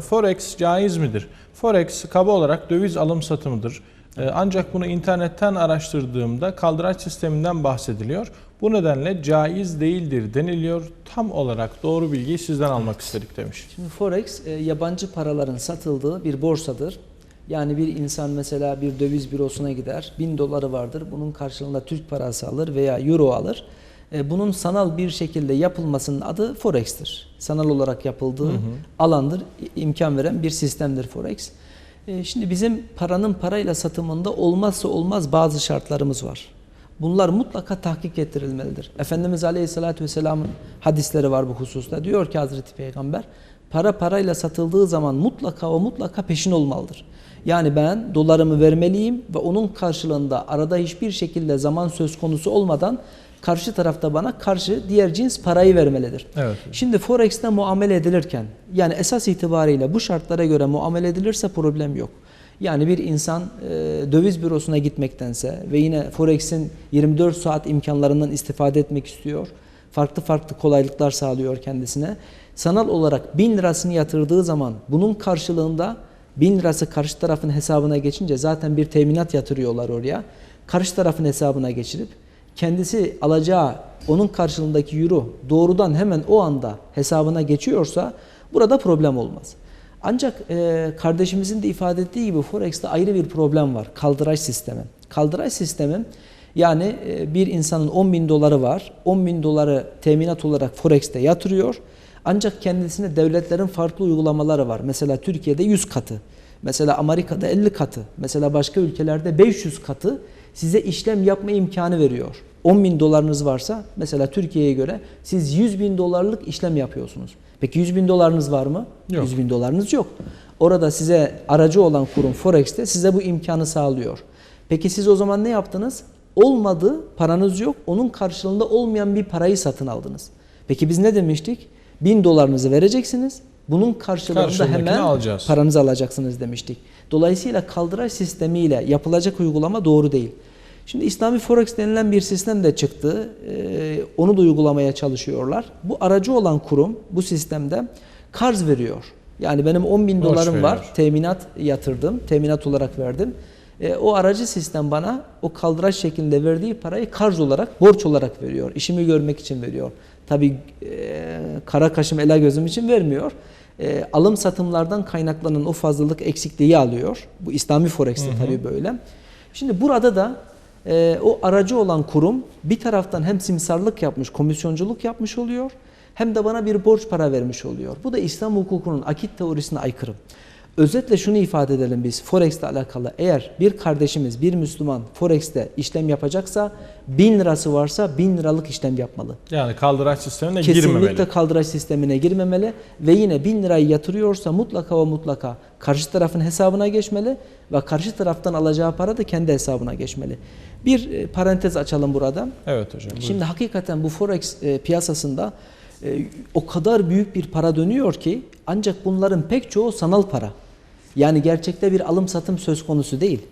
Forex caiz midir? Forex kaba olarak döviz alım satımıdır. Ee, Ancak bunu internetten araştırdığımda kaldıraç sisteminden bahsediliyor. Bu nedenle caiz değildir deniliyor. Tam olarak doğru bilgiyi sizden almak istedik demiş. Şimdi Forex e, yabancı paraların satıldığı bir borsadır. Yani bir insan mesela bir döviz bürosuna gider, 1000 doları vardır. Bunun karşılığında Türk parası alır veya euro alır. E, Bunun sanal bir şekilde yapılmasının adı Forex'tir. Sanal olarak yapıldığı alandır, i- imkan veren bir sistemdir Forex. E, Şimdi bizim paranın parayla satımında olmazsa olmaz bazı şartlarımız var. Bunlar mutlaka tahkik ettirilmelidir. Efendimiz Aleyhisselatü Vesselam'ın hadisleri var bu hususta. Diyor ki Hazreti Peygamber, para parayla satıldığı zaman mutlaka o mutlaka peşin olmalıdır. Yani ben dolarımı vermeliyim ve onun karşılığında arada hiçbir şekilde zaman söz konusu olmadan karşı tarafta bana karşı diğer cins parayı vermelidir. Evet. Şimdi Forex'te muamele edilirken yani esas itibariyle bu şartlara göre muamele edilirse problem yok. Yani bir insan e, döviz bürosuna gitmektense ve yine Forex'in 24 saat imkanlarından istifade etmek istiyor. Farklı farklı kolaylıklar sağlıyor kendisine. Sanal olarak 1000 lirasını yatırdığı zaman bunun karşılığında 1000 lirası karşı tarafın hesabına geçince zaten bir teminat yatırıyorlar oraya. Karşı tarafın hesabına geçirip kendisi alacağı onun karşılığındaki euro doğrudan hemen o anda hesabına geçiyorsa burada problem olmaz. Ancak e, kardeşimizin de ifade ettiği gibi Forex'te ayrı bir problem var. Kaldıraç sistemi. Kaldıraç sistemi yani e, bir insanın 10 bin doları var. 10 bin doları teminat olarak Forex'te yatırıyor. Ancak kendisine devletlerin farklı uygulamaları var. Mesela Türkiye'de 100 katı. Mesela Amerika'da 50 katı. Mesela başka ülkelerde 500 katı size işlem yapma imkanı veriyor. 10 bin dolarınız varsa mesela Türkiye'ye göre siz 100 bin dolarlık işlem yapıyorsunuz. Peki 100 bin dolarınız var mı? Yok. 100 bin dolarınız yok. Orada size aracı olan kurum Forex'te size bu imkanı sağlıyor. Peki siz o zaman ne yaptınız? Olmadı, paranız yok. Onun karşılığında olmayan bir parayı satın aldınız. Peki biz ne demiştik? 1000 dolarınızı vereceksiniz. Bunun karşılığında hemen alacağız. paranızı alacaksınız demiştik. Dolayısıyla kaldıraç sistemiyle yapılacak uygulama doğru değil. Şimdi İslami Forex denilen bir sistem de çıktı. Ee, onu da uygulamaya çalışıyorlar. Bu aracı olan kurum bu sistemde karz veriyor. Yani benim 10 bin Borç dolarım var. veriyor. Teminat yatırdım. Teminat olarak verdim. Ee, o aracı sistem bana o kaldıraç şeklinde verdiği parayı karz olarak, borç olarak veriyor. İşimi görmek için veriyor. Tabii e, kara kaşım ela gözüm için vermiyor. E, alım satımlardan kaynaklanan o fazlalık eksikliği alıyor. Bu İslami Forex'te tabii böyle. Şimdi burada da e, o aracı olan kurum bir taraftan hem simsarlık yapmış, komisyonculuk yapmış oluyor hem de bana bir borç para vermiş oluyor. Bu da İslam hukukunun akit teorisine aykırı. Özetle şunu ifade edelim biz Forex ile alakalı. Eğer bir kardeşimiz, bir Müslüman Forex'te işlem yapacaksa 1000 lirası varsa 1000 liralık işlem yapmalı. Yani kaldıraç sistemine Kesinlikle girmemeli. kaldıraç sistemine girmemeli ve yine 1000 lirayı yatırıyorsa mutlaka ve mutlaka karşı tarafın hesabına geçmeli ve karşı taraftan alacağı para da kendi hesabına geçmeli. Bir e, parantez açalım burada. Evet hocam. buyurun. Şimdi hakikaten bu forex e, piyasasında e, o kadar büyük bir para dönüyor ki ancak bunların pek çoğu sanal para. Yani gerçekte bir alım satım söz konusu değil.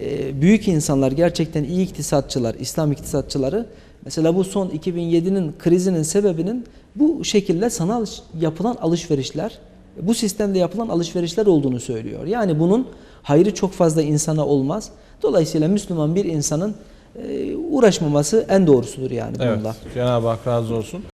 E, büyük insanlar gerçekten iyi iktisatçılar, İslam iktisatçıları mesela bu son 2007'nin krizinin sebebinin bu şekilde sanal yapılan alışverişler, bu sistemde yapılan alışverişler olduğunu söylüyor. Yani bunun hayrı çok fazla insana olmaz. Dolayısıyla Müslüman bir insanın e, uğraşmaması en doğrusudur yani Evet. bununla. Cenab-ı Hak razı olsun.